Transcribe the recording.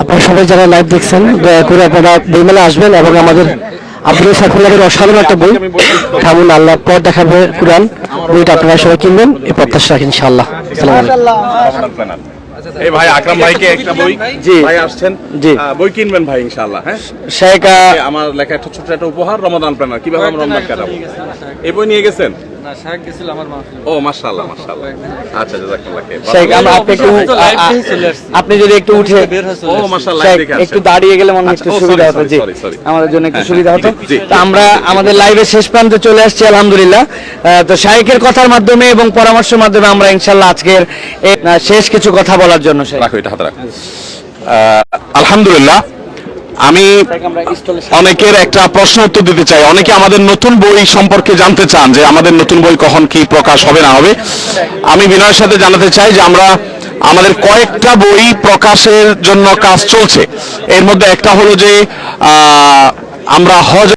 আপনারা সবাই যারা লাইভ দেখছেন দয়া করে আপনারা বইমেলা আসবেন এবং আমাদের আব্দুল সাইফুল্লাহের অসাধারণ একটা বই খামুন আল্লাহ পর দেখাবে কোরআন বইটা আপনারা সবাই কিনবেন এই প্রত্যাশা রাখি ইনশাআল্লাহ। এই ভাই আকরাম ভাইকে একটা বই। জি। ভাই আসছেন। জি। আহ, বই কিনবেন ভাই ইনশাআল্লাহ হ্যাঁ? শেখ আমার লেখা একটা ছোট একটা উপহার রমাদান প্ল্যানার কীভাবে আমরা কাটাবো? এই বই নিয়ে গেছেন? না শাক গেছিল আমার মাহফিল। ও মাশাআল্লাহ মাশাআল্লাহ। আচ্ছা জাযাকাল্লাহ আমরা আপনি একটু যদি একটু উঠে ও মাশাআল্লাহ একটু দাঁড়িয়ে গেলে মনে আচ্ছা, একটু সুবিধা হতো। জি sorry, sorry. আমাদের জন্য একটু হ্যাঁ, সুবিধা হতো। জি, জি। তো আমরা আমাদের লাইভের শেষ প্রান্তে চলে আসছি আলহামদুলিল্লাহ। তো শাইকের কথার মাধ্যমে এবং পরামর্শের মাধ্যমে আমরা ইনশাল্লাহ আজকের শেষ কিছু কথা বলার জন্য রাখো এটা হাতে রাখো। আলহামদুলিল্লাহ আমি অনেকের একটা প্রশ্ন উত্তর দিতে চাই। অনেকে আমাদের নতুন বই সম্পর্কে জানতে চান যে আমাদের নতুন বই কখন কি প্রকাশ হবে, না হবে। আমি বিনয়ের সাথে জানাতে চাই যে আমরা, আমাদের কয়েকটা বই প্রকাশের জন্য কাজ চলছে। এর মধ্যে একটা হলো যে আমরা হজ